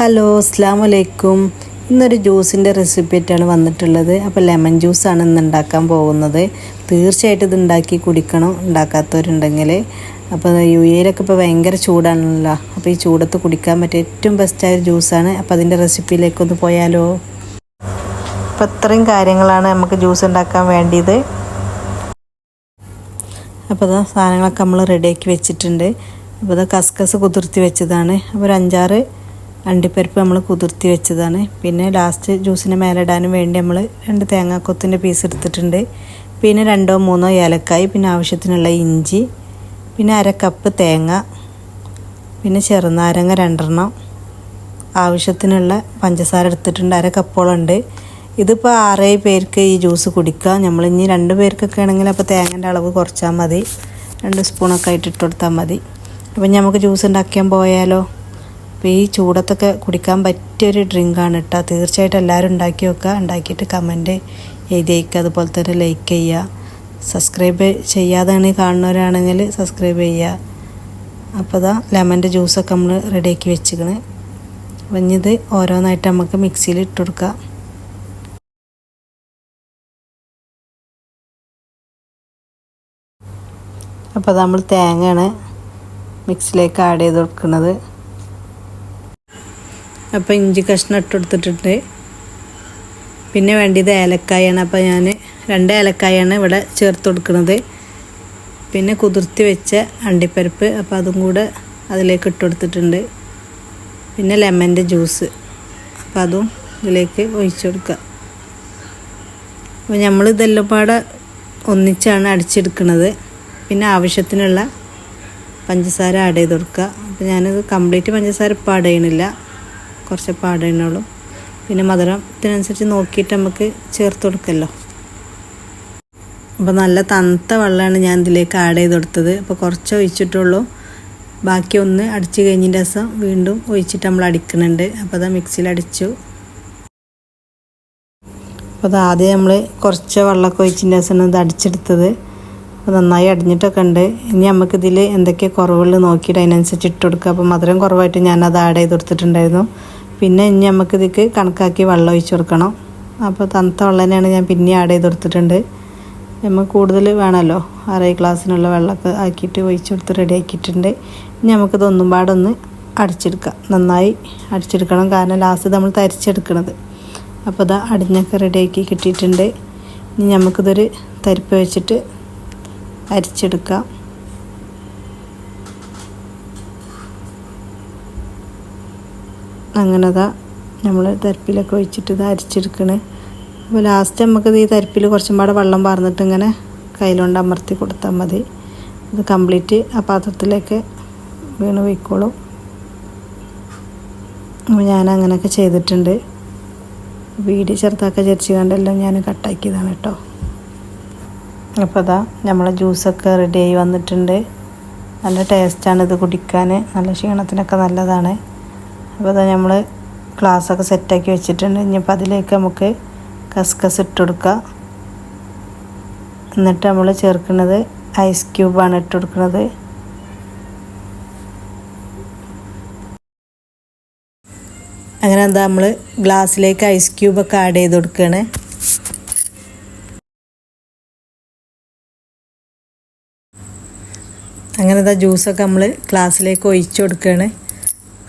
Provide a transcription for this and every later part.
Hello അസ്സാം വലൈക്കും ഇന്നൊരു ജ്യൂസിന്റെ റെസിപ്പി ആയിട്ടാണ് വന്നിട്ടുള്ളത്. അപ്പോൾ ലെമൺ ജ്യൂസാണ് ഇന്ന് ഉണ്ടാക്കാൻ പോകുന്നത്. തീർച്ചയായിട്ടും ഇത് ഉണ്ടാക്കി കുടിക്കണം ഉണ്ടാക്കാത്തവരുണ്ടെങ്കിൽ അപ്പോൾ യു എയിലൊക്കെ ഇപ്പോൾ ഭയങ്കര ചൂടാണല്ലോ. അപ്പോൾ ഈ ചൂടത്ത് കുടിക്കാൻ പറ്റിയ ഏറ്റവും ബെസ്റ്റായ ഒരു ജ്യൂസാണ്. അപ്പോൾ അതിന്റെ റെസിപ്പിയിലേക്കൊന്ന് പോയാലോ? അപ്പോൾ ഇത്രയും കാര്യങ്ങളാണ് നമുക്ക് ജ്യൂസ് ഉണ്ടാക്കാൻ വേണ്ടിയത്. അപ്പോൾ അതാ സാധനങ്ങളൊക്കെ നമ്മൾ റെഡിയാക്കി വെച്ചിട്ടുണ്ട്. അപ്പോൾ ഇത് കസ്കസ് കുതിർത്തി വെച്ചതാണ്. അപ്പോൾ ഒരു അഞ്ചാറ് അണ്ടിപ്പരിപ്പ് നമ്മൾ കുതിർത്തി വെച്ചതാണ്. പിന്നെ ലാസ്റ്റ് ജ്യൂസിന് മേലെ ഇടാനും വേണ്ടി നമ്മൾ രണ്ട് തേങ്ങാക്കൊത്തിന്റെ പീസ് എടുത്തിട്ടുണ്ട്. പിന്നെ രണ്ടോ മൂന്നോ ഏലക്കായി പിന്നെ ആവശ്യത്തിനുള്ള ഇഞ്ചി പിന്നെ അര കപ്പ് തേങ്ങ പിന്നെ ചെറുനാരങ്ങ രണ്ടെണ്ണം. ആവശ്യത്തിനുള്ള പഞ്ചസാര എടുത്തിട്ടുണ്ട് അര കപ്പോളം ഉണ്ട്. ഇതിപ്പോൾ ആറേഴ് പേർക്ക് ഈ ജ്യൂസ് കുടിക്കാം. നമ്മൾ ഇനി രണ്ട് പേർക്കൊക്കെ ആണെങ്കിൽ അപ്പോൾ തേങ്ങന്റെ അളവ് കുറച്ചാൽ മതി. രണ്ട് സ്പൂണൊക്കെ ആയിട്ട് ഇട്ട് കൊടുത്താൽ മതി. അപ്പം നമുക്ക് ജ്യൂസ് ഉണ്ടാക്കിയാൻ പോയാലോ? അപ്പോൾ ഈ ചൂടത്തൊക്കെ കുടിക്കാൻ പറ്റിയൊരു ഡ്രിങ്കാണ് കേട്ടോ തീർച്ചയായിട്ടും എല്ലാവരും ഉണ്ടാക്കി വെക്കുക ഉണ്ടാക്കിയിട്ട് കമന്റ് എഴുതി അയക്കുക അതുപോലെ തന്നെ ലൈക്ക് ചെയ്യുക. സബ്സ്ക്രൈബ് ചെയ്യാതാണ് കാണുന്നവരാണെങ്കിൽ സബ്സ്ക്രൈബ് ചെയ്യുക. അപ്പോൾ ഇതാ ലെമന്റെ ജ്യൂസൊക്കെ നമ്മൾ റെഡിയാക്കി വെച്ചിക്കണ് അപ്പം ഇത് ഓരോന്നായിട്ട് നമുക്ക് മിക്സിയിൽ ഇട്ട് കൊടുക്കാം. അപ്പോൾ നമ്മൾ തേങ്ങയാണ് മിക്സിലേക്ക് ആഡ് ചെയ്ത് കൊടുക്കുന്നത്. അപ്പോൾ ഇഞ്ചി കഷ്ണം ഇട്ട് കൊടുത്തിട്ടുണ്ട്. പിന്നെ വേണ്ടിയത് ഏലക്കായാണ്. അപ്പോൾ ഞാൻ രണ്ട് ഏലക്കായാണ് ഇവിടെ ചേർത്ത് കൊടുക്കുന്നത് പിന്നെ കുതിർത്തി വെച്ച അണ്ടിപ്പരിപ്പ് അപ്പോൾ അതും കൂടെ അതിലേക്ക് ഇട്ട് കൊടുത്തിട്ടുണ്ട്. പിന്നെ ലെമന്റെ ജ്യൂസ്. അപ്പോൾ അതും ഇതിലേക്ക് ഒഴിച്ചു കൊടുക്കുക അപ്പോൾ നമ്മൾ ഇതെല്ലാം പാടെ ഒന്നിച്ചാണ് അടിച്ചെടുക്കുന്നത് പിന്നെ ആവശ്യത്തിനുള്ള പഞ്ചസാര ആഡ് ചെയ്ത് കൊടുക്കുക അപ്പോൾ ഞാനിത് കംപ്ലീറ്റ് പഞ്ചസാര ഇപ്പോൾ ആഡ് ചെയ്യണില്ല. കുറച്ച് പാട് ചെയ്യുന്നുള്ളൂ പിന്നെ മധുരത്തിനനുസരിച്ച് നോക്കിയിട്ട് നമുക്ക് ചേർത്ത് കൊടുക്കല്ലോ. അപ്പോൾ നല്ല തണുത്ത വെള്ളമാണ് ഞാൻ ഇതിലേക്ക് ആഡ് ചെയ്ത് കൊടുത്തത്. അപ്പോൾ കുറച്ച് ഒഴിച്ചിട്ടുള്ളൂ. ബാക്കി ഒന്ന് അടിച്ച് കഴിഞ്ഞിന്റെ ദിവസം വീണ്ടും ഒഴിച്ചിട്ട് നമ്മൾ അടിക്കുന്നുണ്ട്. അപ്പോൾ അത് മിക്സിയിൽ അടിച്ചു. അപ്പോൾ അത് ആദ്യം നമ്മൾ കുറച്ച് വെള്ളമൊക്കെ ഒഴിച്ചിന്റെ ദിവസമാണ് ഇത് അടിച്ചെടുത്തത്. അപ്പോൾ നന്നായി അടിഞ്ഞിട്ടൊക്കെ ഉണ്ട്. ഇനി നമുക്കിതിൽ എന്തൊക്കെ കുറവുകൾ നോക്കിയിട്ട് അതിനനുസരിച്ച് ഇട്ട് കൊടുക്കുക അപ്പോൾ മധുരം കുറവായിട്ട് ഞാനത് ആഡ് ചെയ്ത് കൊടുത്തിട്ടുണ്ടായിരുന്നു. പിന്നെ ഇനി നമുക്ക് ഇതിക്ക് കണക്കാക്കി വെള്ളം ഒഴിച്ചു കൊടുക്കണം. അപ്പോൾ തണുത്ത വെള്ളം തന്നെയാണ് ഞാൻ പിന്നെ ആഡ് ചെയ്ത് കൊടുത്തിട്ടുണ്ട്. നമുക്ക് കൂടുതൽ വേണമല്ലോ. അരൈ ഗ്ലാസ്സിനുള്ള വെള്ളമൊക്കെ ആക്കിയിട്ട് ഒഴിച്ചു കൊടുത്ത് റെഡി ആക്കിയിട്ടുണ്ട്. ഇനി നമുക്കിതൊന്നും പാടൊന്ന് അടിച്ചെടുക്കാം. നന്നായി അടിച്ചെടുക്കണം. കാരണം ലാസ്റ്റ് നമ്മൾ തരിച്ചെടുക്കണത്. അപ്പോൾ ഇതാ അടിഞ്ഞൊക്കെ റെഡിയാക്കി കിട്ടിയിട്ടുണ്ട്. ഇനി നമുക്കിതൊരു തരിപ്പ് വെച്ചിട്ട് അരിച്ചെടുക്കാം. അങ്ങനെ ഇതാ നമ്മൾ തരിപ്പിലൊക്കെ ഒഴിച്ചിട്ട് ഇത് അരിച്ചെടുക്കണ്. അപ്പോൾ ലാസ്റ്റ് നമുക്കിത് ഈ തരിപ്പിൽ കുറച്ചും പാടെ വെള്ളം പാർന്നിട്ട് ഇങ്ങനെ കയ്യിലുകൊണ്ട് അമർത്തി കൊടുത്താൽ മതി. ഇത് കംപ്ലീറ്റ് ആ പാത്രത്തിലേക്ക് വീണ് പോയിക്കോളും. അപ്പോൾ ഞാൻ അങ്ങനെയൊക്കെ ചെയ്തിട്ടുണ്ട്. വീട് ചെറുതാക്കി ചരിച്ച് കണ്ടെല്ലാം ഞാൻ കട്ടാക്കിയതാണ് കേട്ടോ. അപ്പോൾ അതാ നമ്മളെ ജ്യൂസൊക്കെ റെഡി ആയി വന്നിട്ടുണ്ട്. നല്ല ടേസ്റ്റാണ് ഇത് കുടിക്കാൻ. നല്ല ക്ഷീണത്തിനൊക്കെ നല്ലതാണ്. അപ്പോൾ അതാ നമ്മൾ ഗ്ലാസ്സൊക്കെ സെറ്റാക്കി വെച്ചിട്ടുണ്ട്. ഇനിയിപ്പോൾ അതിലേക്ക് നമുക്ക് കസ്കസ് ഇട്ട് കൊടുക്കുക എന്നിട്ട് നമ്മൾ ചേർക്കുന്നത് ഐസ് ക്യൂബാണ് ഇട്ട് കൊടുക്കുന്നത്. അങ്ങനെ എന്താ നമ്മൾ ഗ്ലാസ്സിലേക്ക് ഐസ് ക്യൂബൊക്കെ ആഡ് ചെയ്ത് കൊടുക്കുകയാണ് അങ്ങനെ എന്താ ജ്യൂസൊക്കെ നമ്മൾ ഗ്ലാസ്സിലേക്ക് ഒഴിച്ചു കൊടുക്കുകയാണ്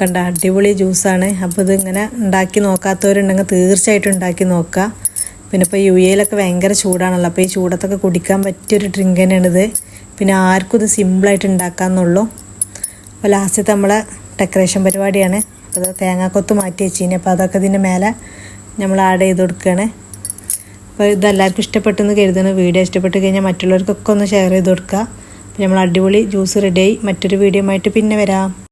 കണ്ട അടിപൊളി ജ്യൂസാണ്. അപ്പോൾ ഇതിങ്ങനെ ഉണ്ടാക്കി നോക്കാത്തവരുണ്ടെങ്കിൽ തീർച്ചയായിട്ടും ഉണ്ടാക്കി നോക്കുക. പിന്നെ ഇപ്പോൾ യു എയിലൊക്കെ ഭയങ്കര ചൂടാണല്ലോ. അപ്പോൾ ഈ ചൂടത്തൊക്കെ കുടിക്കാൻ പറ്റിയൊരു ഡ്രിങ്ക് തന്നെയാണിത്. പിന്നെ ആർക്കും ഇത് സിമ്പിളായിട്ട് ഉണ്ടാക്കാമെന്നുള്ളൂ അപ്പോൾ ലാസ്റ്റത്തെ നമ്മളെ ഡെക്കറേഷൻ പരിപാടിയാണ്. അത് തേങ്ങാക്കൊത്ത് മാറ്റി വെച്ചിനി. അപ്പോൾ അതൊക്കെ ഇതിന്റെ മേലെ നമ്മൾ ആഡ് ചെയ്ത് കൊടുക്കുകയാണ്. അപ്പോൾ ഇതെല്ലാവർക്കും ഇഷ്ടപ്പെട്ടെന്ന് കരുതുന്നു. വീഡിയോ ഇഷ്ടപ്പെട്ട് കഴിഞ്ഞാൽ മറ്റുള്ളവർക്കൊക്കെ ഒന്ന് ഷെയർ ചെയ്ത് കൊടുക്കുക. അപ്പോൾ നമ്മൾ അടിപൊളി ജ്യൂസ് റെഡിയായി മറ്റൊരു വീഡിയോ ആയിട്ട് പിന്നെ വരാം.